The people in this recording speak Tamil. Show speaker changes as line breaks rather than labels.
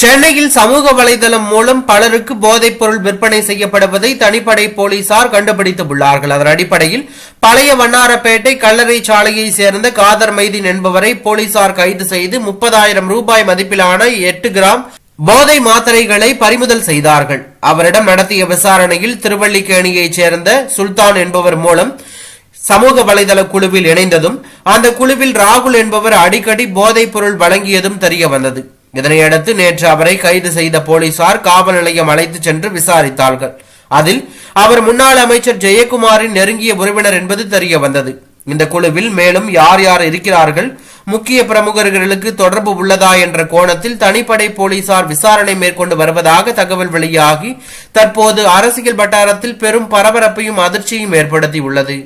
சென்னையில் சமூக வலைதளம் மூலம் பலருக்கு போதைப் பொருள் விற்பனை செய்யப்படுவதை தனிப்படை போலீசார் கண்டுபிடித்துள்ளார்கள். அதன் அடிப்படையில் பழைய வண்ணாரப்பேட்டை கல்லறை சாலையை சேர்ந்த காதர் மைதீன் என்பவரை போலீசார் கைது செய்து முப்பதாயிரம் ரூபாய் மதிப்பிலான எட்டு கிராம் போதை மாத்திரைகளை பறிமுதல் செய்தார்கள். அவரிடம் நடத்திய விசாரணையில் திருவள்ளிக்கேணியைச் சேர்ந்த சுல்தான் என்பவர் மூலம் சமூக வலைதள குழுவில் இணைந்ததும் அந்த குழுவில் ராகுல் என்பவர் அடிக்கடி போதைப் பொருள் வழங்கியதும் தெரிய வந்தது. இதனையடுத்து நேற்று அவரை கைது செய்த போலீசார் காவல் நிலையம் அழைத்துச் சென்று விசாரித்தார்கள். அதில் அவர் முன்னாள் அமைச்சர் ஜெயக்குமாரின் நெருங்கிய உறவினர் என்பது தெரிய வந்தது. இந்த குழுவில் மேலும் யார் யார் இருக்கிறார்கள் முக்கிய பிரமுகர்களுக்கு தொடர்பு உள்ளதா என்ற கோணத்தில் தனிப்படை போலீசார் விசாரணை மேற்கொண்டு வருவதாக தகவல் வெளியாகி தற்போது அரசியல் வட்டாரத்தில் பெரும் பரபரப்பையும் அதிர்ச்சியும் ஏற்படுத்தியுள்ளது.